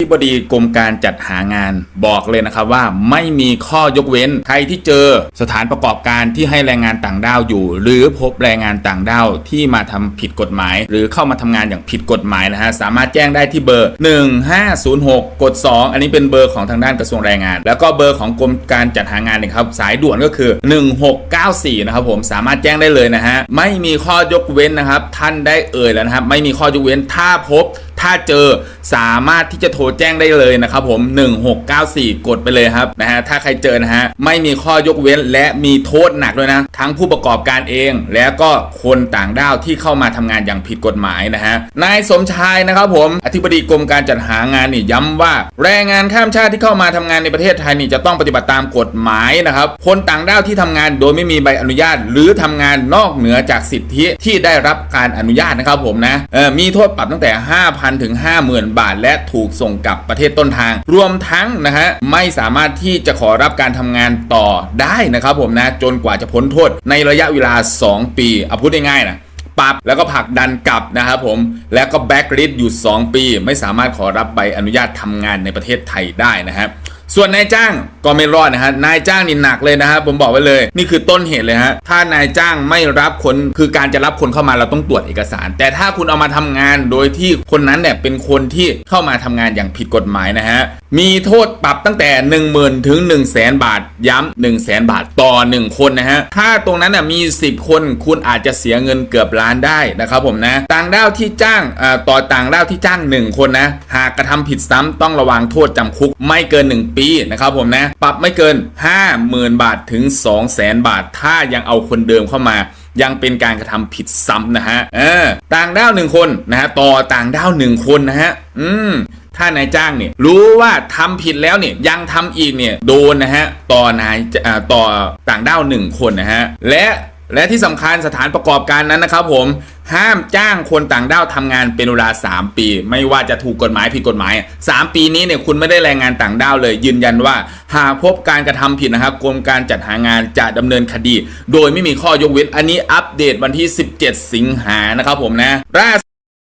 ที่บดีกรมการจัดหางานบอกเลยนะครับว่าไม่มีข้อยกเว้นใครที่เจอสถานประกอบการที่ให้แรงงานต่างด้าวอยู่ หรือพบแรงงานต่างด้าวที่มาทำผิดกฎหมาย หรือเข้ามาทำงานอย่างผิดกฎหมายนะฮะสามารถแจ้งได้ที่เบอร์ 1506กด2อันนี้เป็นเบอร์ของทางด้านกระทรวงแรงงาน แล้วก็เบอร์ของกรมการจัดหางานนะครับสายด่วนก็คือ 1694นะครับผมสามารถแจ้งได้เลยนะฮะไม่มีข้อยกเว้นนะครับท่านได้เอ่ยแล้วนะครับไม่มีข้อยกเว้นถ้าพบ ถ้าเจอสามารถที่จะโทรแจ้งได้เลยนะครับผม 1694 กดไปเลยครับนะฮะถ้าใครเจอนะฮะไม่มีข้อยกเว้นและมีโทษหนักด้วยนะ ทั้งผู้ประกอบการเอง และก็คนต่างด้าวที่เข้ามาทำงานอย่างผิดกฎหมายนะฮะนายสมชายนะครับผมอธิบดีกรมการจัดหางานนี่ย้ำว่า แรงงานข้ามชาติที่เข้ามาทำงานในประเทศไทยนี่จะต้องปฏิบัติตามกฎหมายนะครับคนต่างด้าวที่ทำงานโดยไม่มีใบอนุญาต หรือทำงานนอกเหนือจากสิทธิที่ได้รับการอนุญาตนะครับผมนะเออมีโทษปรับตั้งแต่ 5,000ถึง 50,000 บาท และถูกส่งกลับประเทศต้นทาง รวมทั้งนะฮะไม่สามารถที่จะขอรับการทำงานต่อได้นะครับผมนะจนกว่าจะพ้นโทษ ในระยะเวลา 2 ปีเอาพูดง่ายๆนะปรับแล้วก็ผลักดันกลับนะครับผม แล้วก็แบ็กลิสต์อยู่ 2 ปี ไม่สามารถขอรับใบอนุญาตทำงานในประเทศไทยได้นะครับ ส่วนนายจ้างก็ไม่รอดนะฮะนายจ้างนี่หนักเลยนะครับผมบอกไว้เลย นี่คือต้นเหตุเลยฮะถ้านายจ้างไม่รับคนคือการจะรับคนเข้ามาเราต้องตรวจเอกสาร แต่ถ้าคุณเอามาทำงานโดยที่คนนั้นเนี่ยเป็นคนที่เข้ามาทำงานอย่างผิดกฎหมายนะฮะมีโทษปรับตั้งแต่ 1 0,000ถึง1 0 0 0 0แบาทย้ำ1 0 0 0 0แบาทต่อ 1 คนนะฮะถ้าตรงนั้นน่ะมี 10 คนคุณอาจจะเสียเงินเกือบล้านได้นะครับผมนะต่างด้าวที่จ้างเอ่อต่อต่างด้าวที่จ้าง 1 คนนะหากกระทำผิดซ้ำต้องระวังโทษจำคุกไม่เกิน 1 ปีนะครับผมนะ ปรับไม่เกิน 50,000 บาทถึง 200,000 บาท ถ้ายังเอาคนเดิมเข้ามายังเป็นการกระทำผิดซ้ำนะฮะเออต่างด้าวหนึ่งคนนะฮะต่อต่างด้าวหนึ่งคนนะฮะ อืม ถ้านายจ้างเนี่ยรู้ว่าทำผิดแล้วเนี่ยยังทำอีกเนี่ยโดนนะฮะต่อนายอ่าต่อต่างด้าวหนึ่งคนนะฮะและ และที่สำคัญสถานประกอบการนั้นนะครับผมห้ามจ้างคนต่างด้าวทำงานเป็นเวลา 3 ปี ไม่ว่าจะถูกกฎหมายผิดกฎหมาย 3 ปีนี้เนี่ยคุณไม่ได้แรงงานต่างด้าวเลย ยืนยันว่า หากพบการกระทำผิดนะครับกรมการจัดหางานจะดำเนินคดี โดยไม่มีข้อยกเว้นอันนี้อัปเดตวันที่ 17 สิงหานะครับผมนะล่า